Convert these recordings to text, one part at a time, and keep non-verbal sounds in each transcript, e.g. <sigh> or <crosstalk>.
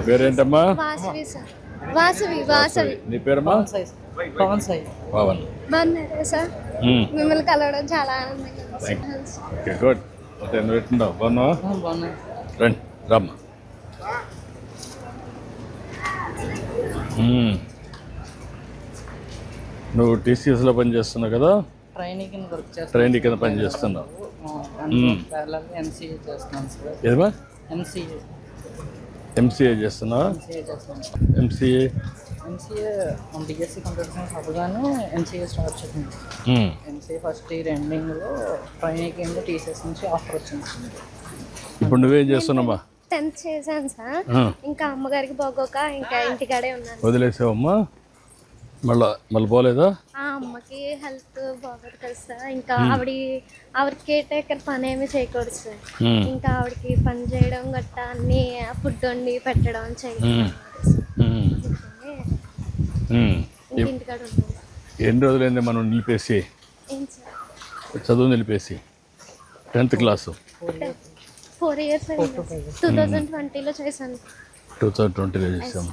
నీ పేరేంటమ్మా? వాసవి సార్. వాసవి వాసవి. నీ పేరమ్మా? పవన్ సాయి పవన్ బాగున్నారా సార్? మ్మ్. మిమ్మల్ని కలవడం చాలా ఆనందంగా. ఓకే గుడ్ అంటే ఎట్లున్నావు బాగున్నావా? బాగున్నాయి రండి రమ్మా. మ్మ్. నువ్వు టీసీఎస్లో పని చేస్తున్నావు కదా? ట్రైన్ కింద పని చేస్తున్నావు. ఎంసీఏ చేస్తున్నాను సార్. ఏదమ్మా? ఎంసీఏ ఎంసీఏ చేస్తున్నావా ఎంసీఏ చేస్తున్నాను. MCA MCA BSc computer science అవ్వగానే ఎంసీఏ స్టార్ట్ చేసింది. ఎంసీఏ ఫస్ట్ ఇయర్ ఎండింగ్లో ట్రైనింగ్ కింద టీసీఎస్ నుంచి ఆఫర్ వచ్చింది. ఇప్పుడు నువ్వేం చేస్తున్నావా టెన్త్ చేశాను సార్. ఇంకా అమ్మగారికి పోగోక ఇంకా ఇంటికాడే ఉన్నాను. వదిలేసావమ్మా? మళ్ళా మళ్ళీ పోలేదా? ఆ అమ్మకి హెల్త్ బాగోదు కదా సార్. ఇంకా ఆవిడ ఆవిడ కేర్ టేకర్ పని ఏమి చేయకూడదు సార్. ఇంకా ఆవిడకి పని చేయడం గట్టా అన్ని ఫుడ్ వండి పెట్టడం చేయడం ఎన్ని రోజులైంది మనం నిలిపేసి? చదువు నిలిపేసి? Tenth class? Four years two thousand ట్వంటీలో చేశాను. టూ థౌజండ్ ట్వంటీలో చేసాము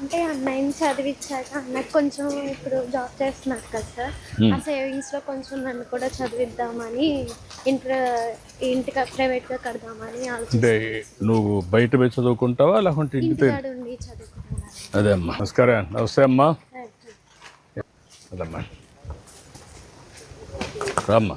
అంటే అన్నయ్యని చదివించాక అన్నకు కొంచెం ఇప్పుడు జాబ్ చేస్తున్నారు కదా సార్ ఆ సేవింగ్స్లో కొంచెం నన్ను కూడా చదివిద్దామని ఇంటర్ ఇంటికి ప్రైవేట్గా కడదామని అంటే నువ్వు బయట పోయి చదువుకుంటావా లేకుంటే ఇంటి ఇంటికాడ ఉండి చదువుకుంటున్నాను అదే అమ్మా. నమస్కారం. నమస్తే అమ్మా. అదమ్మా. రామ్మా.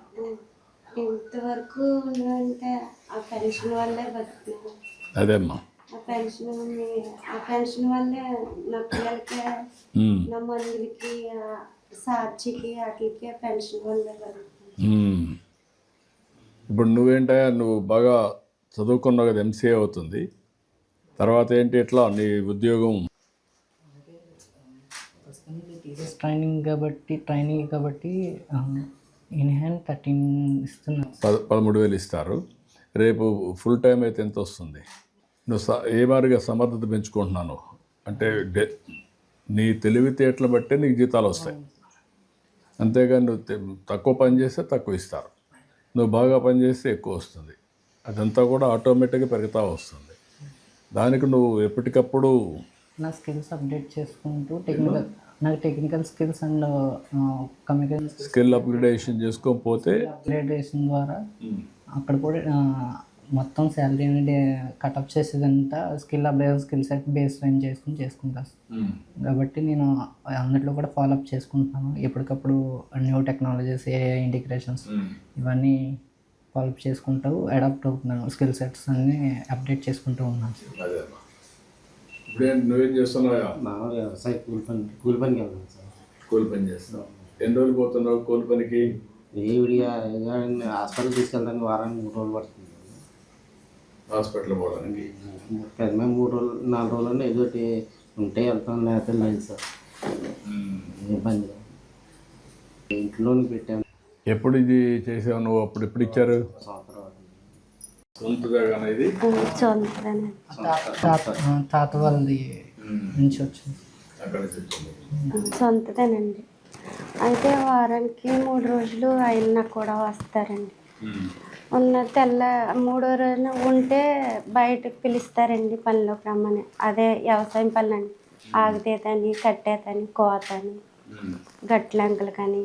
ఇంతవరకు అంటే ఆ పెన్షన్ వల్లే బతుకుతున్నాను అదే అమ్మా ఆ పెన్షన్ ఉంది- ఆ పెన్షన్ వల్లే నా పిల్లలకి నా మందులకి ఆ సార్చికి వాటికి పెన్షన్ వల్లే బతుకుతున్నాను ఉమ్. ఇప్పుడు నువ్వేంటా నువ్వు బాగా చదువుకున్నావు కదా ఎంసీఏ అవుతుంది. తర్వాత ఏంటి ఎట్లా నీ ఉద్యోగం? ట్రైనింగ్ కాబట్టి ట్రైనింగ్ కాబట్టి ఇన్ హ్యాండ్ థర్టీన్ ఇస్తున్నారు పద పదమూడు వేలు ఇస్తారు. రేపు ఫుల్ టైం అయితే ఎంత వస్తుంది? నువ్వు స ఏ మాదిరిగా సమర్థత పెంచుకుంటున్నాను? అంటే డే నీ తెలివితేటలు బట్టే నీకు జీతాలు వస్తాయి. అంతేగాని నువ్వు తక్కువ పని చేస్తే తక్కువ ఇస్తారు. నువ్వు బాగా పని చేస్తే ఎక్కువ వస్తుంది. అదంతా కూడా ఆటోమేటిక్గా పెరుగుతూ వస్తుంది. దానికి నువ్వు ఎప్పటికప్పుడు నా స్కిల్స్ అప్డేట్ చేసుకుంటూ టెక్నికల్ నాకు technical skills and communication skill upgradation చేసుకోకపోతే అప్గ్రేడేషన్ ద్వారా అక్కడ కూడా మొత్తం శాలరీ అనేది కటప్ చేసేదంతా skill update skill set baseline చేసుకుని చేసుకుంటా. కాబట్టి నేను అన్నిట్లో కూడా ఫాలో అప్ చేసుకుంటున్నాను. ఎప్పటికప్పుడు న్యూ టెక్నాలజీస్ ఏ ఇంటిగ్రేషన్స్ ఇవన్నీ ఫాలో అప్ చేసుకుంటూ అడాప్ట్ అవుతున్నాను. స్కిల్ సెట్స్ అన్ని అప్డేట్ చేసుకుంటూ ఉన్నాను. ఇప్పుడేం నువ్వేం చేస్తున్నావా మామూలుగా వ్యవసాయ కూలి పని కూలి పనికి వెళ్తాను సార్. కూలి పని చేస్తున్నావు. ఎన్ని రోజులు పోతున్నావు కూలి పనికి? ఏ విడిగా హాస్పిటల్ తీసుకెళ్ళడానికి వారానికి మూడు రోజులు పడుతుంది. హాస్పిటల్ పోవడానికి? పెద్ద మూడు రోజులు నాలుగు రోజులు ఏదో ఒకటి ఉంటే వెళ్తాం లేకపోతే లేదు సార్. లేదు. ఇంట్లోనే పెట్టాను. ఎప్పుడు ఇది చేసావు నువ్వు? అప్పుడు ఎప్పుడు ఇచ్చారు? తాత వాళ్ళది నుంచి వచ్చింది. సొంతదేనండి. అయితే వారానికి మూడు రోజులు ఆయన కూడా వస్తారండి. ఉన్న తెల్ల మూడో రోజున ఉంటే బయటకు పిలుస్తారండి పనిలోకి రమ్మని. అదే వ్యవసాయం పనులండి. ఆగితేతని కట్టేతని కోతని గట్లంకలు కానీ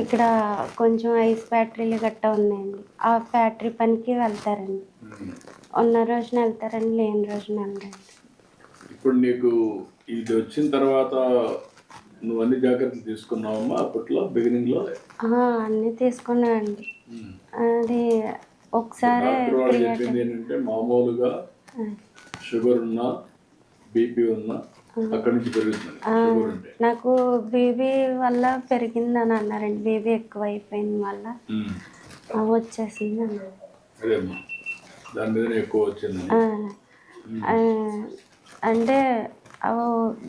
ఇక్కడ కొంచెం ఐస్ ఫ్యాక్టరీలు గట్ట ఉన్నాయండి. ఆ ఫ్యాక్టరీ పనికి వెళ్తారండి. ఉన్న రోజున వెళ్తారండి లేని రోజున వెళ్ళండి ఇప్పుడు నీకు ఇది వచ్చిన తర్వాత నువ్వు అన్ని జాగ్రత్తలు తీసుకున్నావమ్మా అప్పట్లో బిగినింగ్లో ఆ, అన్నీ తీసుకున్నానండి. అది ఒకసారి చెప్పింది ఏంటంటే మామూలుగా షుగర్ ఉన్నా బీపీ ఉన్నా అక్కడి నుంచి పెరుగుతుంది. షుగర్ ఉంటే. నాకు బీబీ వల్ల పెరిగిందని అన్నారండి. బీబీ ఎక్కువ అయిపోయింది వల్ల. ఉమ్. వచ్చేసింది అన్నారు అదేమ్మా దాని మీదనే ఎక్కువ వచ్చిందని ఆ, ఆ, అంటే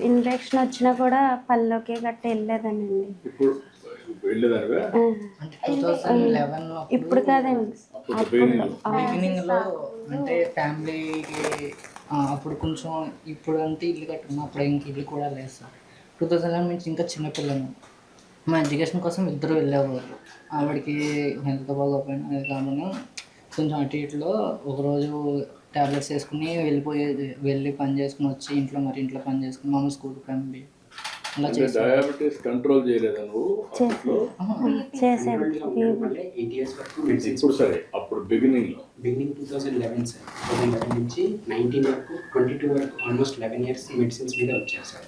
ఇన్ఫెక్షన్ వచ్చినా కూడా పళ్ళలోకి గట్ట వెళ్ళేదనండి ఇప్పుడు ఇప్పుడు కాదండి బిగినింగ్ అంటే ఫ్యామిలీకి అప్పుడు కొంచెం ఇప్పుడు అంటే ఇల్లు కట్టుకున్నాం అప్పుడు ఇంక ఇల్లు కూడా లేదు సార్. టూ థౌజండ్ లెవెన్ నుంచి ఇంకా చిన్నపిల్లలు మా ఎడ్యుకేషన్ కోసం ఇద్దరు వెళ్ళేవారు. ఆవిడకి హెల్త్ బాగోపోయినా అది కాకుండా కొంచెం అటు ఇటులో ఒకరోజు ట్యాబ్లెట్స్ వేసుకుని వెళ్ళిపోయేది వెళ్ళి పని చేసుకుని వచ్చి ఇంట్లో మరి ఇంట్లో పని చేసుకుని మామూలు స్కూల్కి పంపి డయాబెటీస్ కంట్రోల్ చేయలేదా నువ్వు? చేసాను మళ్ళీ ఎయిట్ ఇయర్స్ వరకు మెడిసిన్స్ ఇప్పుడు సరే అప్పుడు బిగినింగ్లో. Beginning two thousand eleven sir two thousand eleven నుంచి నైన్టీన్ వరకు ట్వంటీ టూ వరకు ఆల్మోస్ట్ లెవెన్ ఇయర్స్ మెడిసిన్స్ మీద వచ్చారు సార్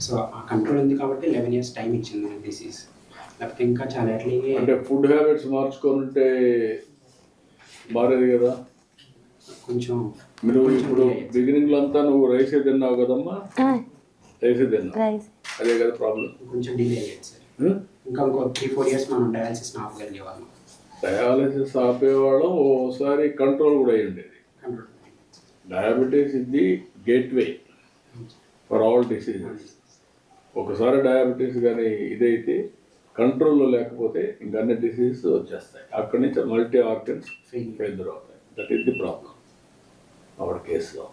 సో ఆ కంట్రోల్ ఉంది కాబట్టి లెవెన్ ఇయర్స్ టైం ఇచ్చింది డిసీజ్ లేకపోతే ఇంకా చాలా అట్లాగే అంటే ఫుడ్ హ్యాబిట్స్ మార్చుకొని ఉంటే మారేది కదా? కొంచెం మీరు ఇప్పుడు బిగినింగ్లో అంతా నువ్వు రైసే తిన్నావు కదమ్మా? రైసే తిన్నావు? రైస్ అదే కదా ప్రాబ్లం కొంచెం డిలే అయ్యేది సార్. ఇంకా ఇంకో త్రీ ఫోర్ ఇయర్స్ మనం డయాలసిస్ ఆపగలిగే వాళ్ళం డయాలసిస్ ఆపేవాళ్ళం ఓసారి కంట్రోల్ కూడా అయి ఉండేది diabetes is the gateway for all diseases ఒకసారి డయాబెటీస్ కానీ ఇదైతే కంట్రోల్లో లేకపోతే ఇంకా అన్ని డిసీజెస్ వచ్చేస్తాయి. అక్కడి నుంచి మల్టీ ఆర్గన్స్ ఫెయిల్యూర్ అవుతాయి. That is the problem our కేసులో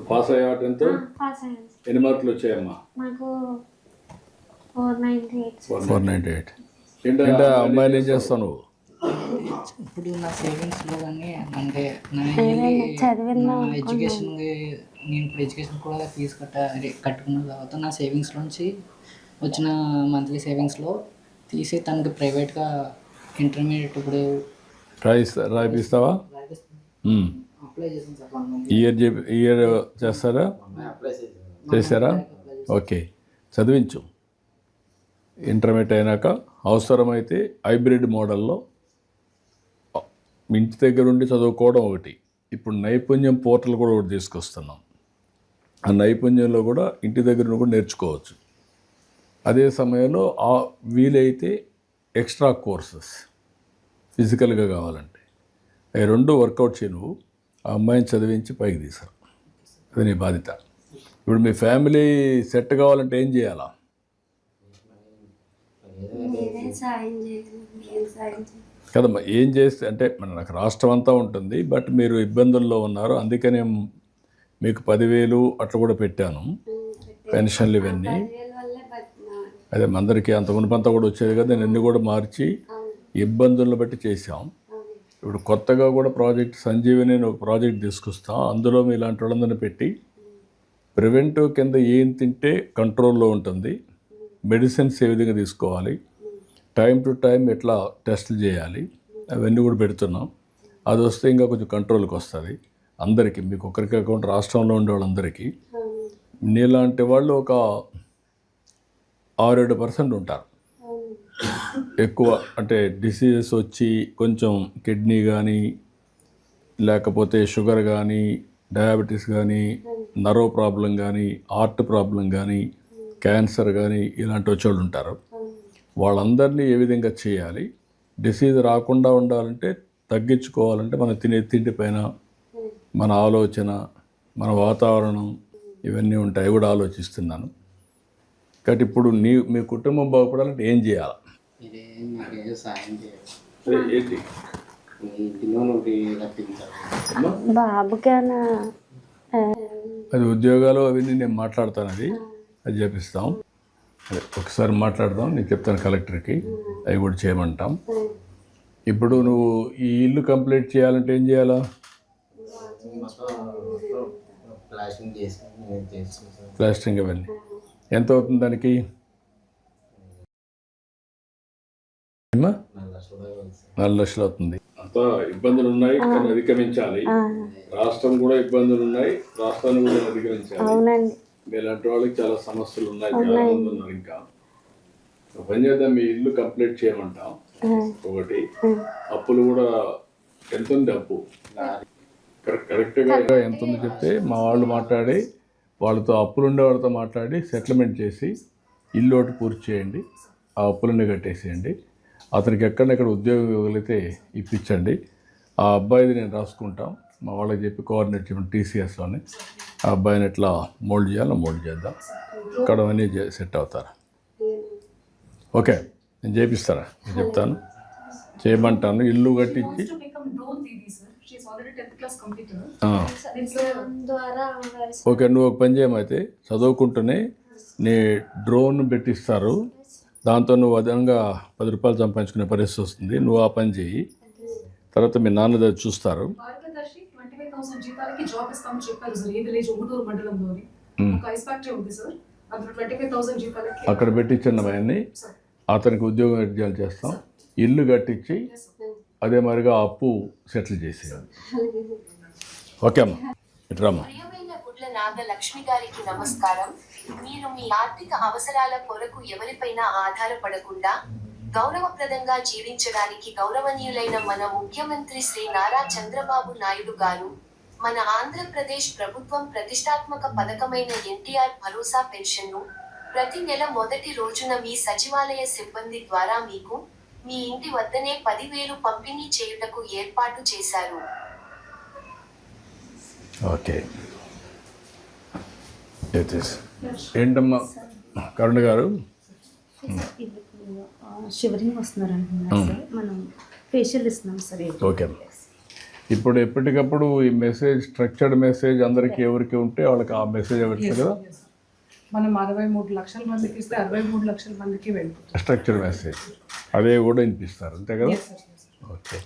పాస్ అయ్యాట ఎంత? పాస్ అయ్యాను. ఎన్ని మార్కులు వచ్చాయమ్మా? నాకు four ninety eight. Four ninety eight. ఏంటంటే అమ్మాయిలు ఏం చేస్తావు నువ్వు? ఇప్పుడు నా సేవింగ్స్లో కానీ అంటే నా ఎడ్యుకేషన్ నేను ఇప్పుడు ఎడ్యుకేషన్ కూడా ఫీజు కట్ట కట్టుకున్న తర్వాత నా సేవింగ్స్లోంచి వచ్చిన మంత్లీ సేవింగ్స్లో తీసి తనకి ప్రైవేట్గా ఇంటర్మీడియట్ ఇప్పుడు రాయిస్తా రాయిపిస్తావా? ఇయర్ ఇయర్ చేస్తారా? చేశారా? ఓకే. చదివించు. ఇంటర్మీడియట్ అయినాక అవసరమైతే హైబ్రిడ్ మోడల్లో ఇంటి దగ్గర ఉండి చదువుకోవడం ఒకటి. ఇప్పుడు నైపుణ్యం పోర్టల్ కూడా ఒకటి తీసుకొస్తున్నాం. ఆ నైపుణ్యంలో కూడా ఇంటి దగ్గర నుండి కూడా నేర్చుకోవచ్చు. అదే సమయంలో ఆ వీలైతే ఎక్స్ట్రా కోర్సెస్ ఫిజికల్గా కావాలంటే. అవి రెండు వర్కౌట్ చేయి నువ్వు ఆ అమ్మాయిని చదివించి పైకి తీసుకురా అది నీ బాధ్యత. ఇప్పుడు మీ ఫ్యామిలీ సెట్ కావాలంటే ఏం చేయాలా? కదమ్మా ఏం చేస్తే అంటే మన నాకు రాష్ట్రం అంతా ఉంటుంది బట్ మీరు ఇబ్బందుల్లో ఉన్నారు అందుకనే మీకు పదివేలు అట్లా కూడా పెట్టాను. పెన్షన్లు ఇవన్నీ. అదే అందరికీ అంత మునుపంతా కూడా వచ్చేది కదా నేను అన్ని కూడా మార్చి ఇబ్బందులను బట్టి చేసాం ఇప్పుడు కొత్తగా కూడా ప్రాజెక్ట్ సంజీవని ఒక ప్రాజెక్ట్ తీసుకొస్తాం. అందులో మీ ఇలాంటి వాళ్ళందరినీ పెట్టి ప్రివెంటివ్ కింద ఏం తింటే కంట్రోల్లో ఉంటుంది. మెడిసిన్స్ ఏ విధంగా తీసుకోవాలి. టైం టు టైం ఎట్లా టెస్టులు చేయాలి. అవన్నీ కూడా పెడుతున్నాం. అది వస్తే ఇంకా కొంచెం కంట్రోల్కి వస్తుంది. అందరికీ మీకు ఒకరికి కాకుండా రాష్ట్రంలో ఉండే వాళ్ళందరికీ. నీలాంటి వాళ్ళు ఒక ఆరేడు పర్సెంట్ ఉంటారు. ఎక్కువ అంటే డిసీజెస్ వచ్చి కొంచెం కిడ్నీ కానీ లేకపోతే షుగర్ కానీ డయాబెటీస్ కానీ నరో ప్రాబ్లం కానీ హార్ట్ ప్రాబ్లం కానీ క్యాన్సర్ కానీ ఇలాంటి వచ్చేవాళ్ళు ఉంటారు. వాళ్ళందరినీ ఏ విధంగా చేయాలి? డిసీజ్ రాకుండా ఉండాలంటే తగ్గించుకోవాలంటే మనం తినే తిండి పైన మన ఆలోచన మన వాతావరణం ఇవన్నీ ఉంటాయి. కూడా ఆలోచిస్తున్నాను. కాబట్టి ఇప్పుడు నీ మీ కుటుంబం బాగుపడాలంటే ఏం చేయాలి? నాకేదో సాయం చేయాలి అదే ఏంటి? మీ ఇంటిలో ఒకటి రప్పించాలి. బాబుకేనా? అది ఉద్యోగాలు అవన్నీ నేను మాట్లాడతాను అది. అది చేపిస్తాం. అదే ఒకసారి మాట్లాడదాం. నేను చెప్తాను కలెక్టర్కి. అవి కూడా చేయమంటాం. ఇప్పుడు నువ్వు ఈ ఇల్లు కంప్లీట్ చేయాలంటే ఏం చేయాలా? ప్లాస్టింగ్ చేసుకుని నేను చేసుకుంటాను ప్లాస్టరింగ్ అవన్నీ. ఎంత అవుతుంది దానికి? నాలుగు లక్షలు అవుతుంది అంతా ఇబ్బందులు ఉన్నాయి కానీ అధిగమించాలి రాష్ట్రం కూడా ఇబ్బందులు ఉన్నాయి రాష్ట్రాన్ని కూడా అధిగమించాలి అవునండి. మీలాంటి వాళ్ళకి చాలా సమస్యలు ఉన్నాయి చాలా మంది ఉన్నారు ఇంకా. పని చేద్దాం మీ ఇల్లు కంప్లీట్ చేయమంటాం. ఒకటి అప్పులు కూడా ఎంత ఉంది అప్పు కరెక్ట్ కరెక్ట్గా ఎంత ఉందో చెప్తే మా వాళ్ళు మాట్లాడి వాళ్ళతో అప్పులు ఉండే వాళ్ళతో మాట్లాడి సెటిల్మెంట్ చేసి ఇల్లు ఒకటి పూర్తి చేయండి ఆ అప్పులన్నీ కట్టేసేయండి. అతనికి ఎక్కడెక్కడ ఉద్యోగం ఇవ్వగలిగితే ఇప్పించండి. ఆ అబ్బాయిది నేను రాసుకుంటాం. మా వాళ్ళకి చెప్పి కోఆర్డినేట్ చేయమని టీసీఎస్లోని. ఆ అబ్బాయిని ఎట్లా మోల్డ్ చేయాలో మోల్డ్ చేద్దాం. ఇక్కడ అవన్నీ సెట్ అవుతారు. ఓకే నేను చేపిస్తారా? నేను చెప్తాను. చేయమంటాను. ఇల్లు కట్టించి to become drone Didi, sir. She's already 10th class completer. ఆ, It's a ద్వారా ఓకే నువ్వు ఒక పని చేయమైతే చదువుకుంటూనే నీ డ్రోన్ పెట్టిస్తారు. దాంతో నువ్వు అదనంగా పది రూపాయలు సంపాదించుకునే పరిస్థితి వస్తుంది. నువ్వు ఆ పని చేయి. తర్వాత మీ నాన్న దగ్గర చూస్తారు. అక్కడ పెట్టించిన అవన్నీ అతనికి ఉద్యోగం ఎడ్జాలు చేస్తాం. ఇల్లు కట్టించి అదే మరిగా అప్పు సెటిల్ చేసేయాలి. <laughs> ఓకే అమ్మా. ఇట్రామ్మా ప్రియమైన గుడ్ల నాగలక్ష్మి గారికి నమస్కారం. మీరు మీ ఆర్థిక అవసరాల కొరకు ఎవరిపైనా ఆధారపడకుండా గౌరవప్రదంగా జీవించడానికి గౌరవనీయులైన మన ముఖ్యమంత్రి శ్రీ నారా చంద్రబాబు నాయుడు గారు మన ఆంధ్రప్రదేశ్ ప్రభుత్వం ప్రతిష్టాత్మక పథకమైన ఎన్టీఆర్ భరోసా పెన్షన్ను ప్రతి నెల మొదటి రోజున మీ సచివాలయ సిబ్బంది ద్వారా మీకు మీ ఇంటి వద్దనే పదివేలు పంపిణీ చేయుటకు ఏర్పాటు చేశారు. ఓకే. ఏంటమ్మా? కరుణ గారు? షివరింగ్ వస్తున్నారు అంటున్నారు సార్. మనం ఫేషియల్ ఇస్తున్నాం సార్ ఓకే అమ్మా ఇప్పుడు ఎప్పటికప్పుడు ఈ మెసేజ్ స్ట్రక్చర్డ్ మెసేజ్ అందరికీ ఎవరికి ఉంటే వాళ్ళకి ఆ మెసేజ్ ఎవరికి కదా? మనం అరవై మూడు లక్షల మందికి ఇస్తే అరవై మూడు లక్షల మందికి వెళ్ళిపోతుంది స్ట్రక్చర్ మెసేజ్ అదే కూడా వినిపిస్తారు అంతే కదా? ఓకే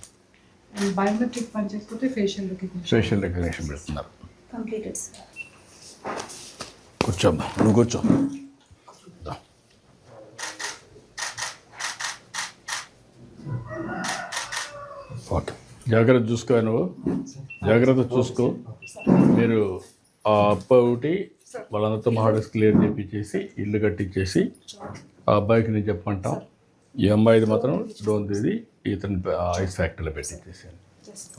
బయోమెట్రిక్ పని చేయకపోతే ఫేషియల్ సోషల్ రికగ్నిషన్ పెడుతున్నారు. కంప్లీటెడ్ సార్ కూర్చోమ్మా నువ్వు కూర్చో. ఓకే జాగ్రత్త చూసుకో నువ్వు. జాగ్రత్త చూసుకో. మీరు ఆ అప్ప ఒకటి వాళ్ళందరితో మహాడస్ క్లియర్ చేపించేసి ఇల్లు కట్టించేసి ఆ అబ్బాయికి నేను చెప్పమంటాం. ఈ అమ్మాయిది మాత్రం డోన్ తీది ఇతని ఐస్ ఫ్యాక్టరీలో పెట్టించేసాను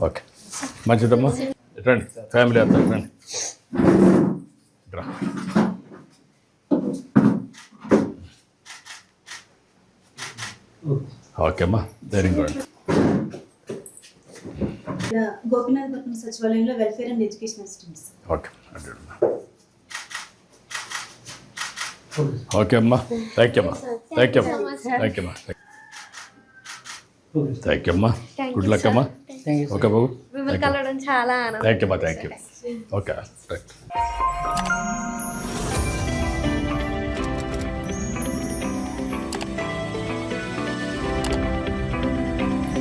ఓకే. మంచిదమ్మా. రండి ఫ్యామిలీ అంతా రండి. రా ఓకే అమ్మా ధైర్యం కూడా గోపినాథపట్నం సచివాలయంలో welfare and education assistant sir okay. Okay అమ్మా. థ్యాంక్ యూ అమ్మా. థ్యాంక్ యూ అమ్మా. థ్యాంక్ యూ అమ్మా. థ్యాంక్ యూ అమ్మా. గుడ్ లక్ అమ్మా ఓకే బాబు. థ్యాంక్ యూ అమ్మా థ్యాంక్ యూ ఓకే రైట్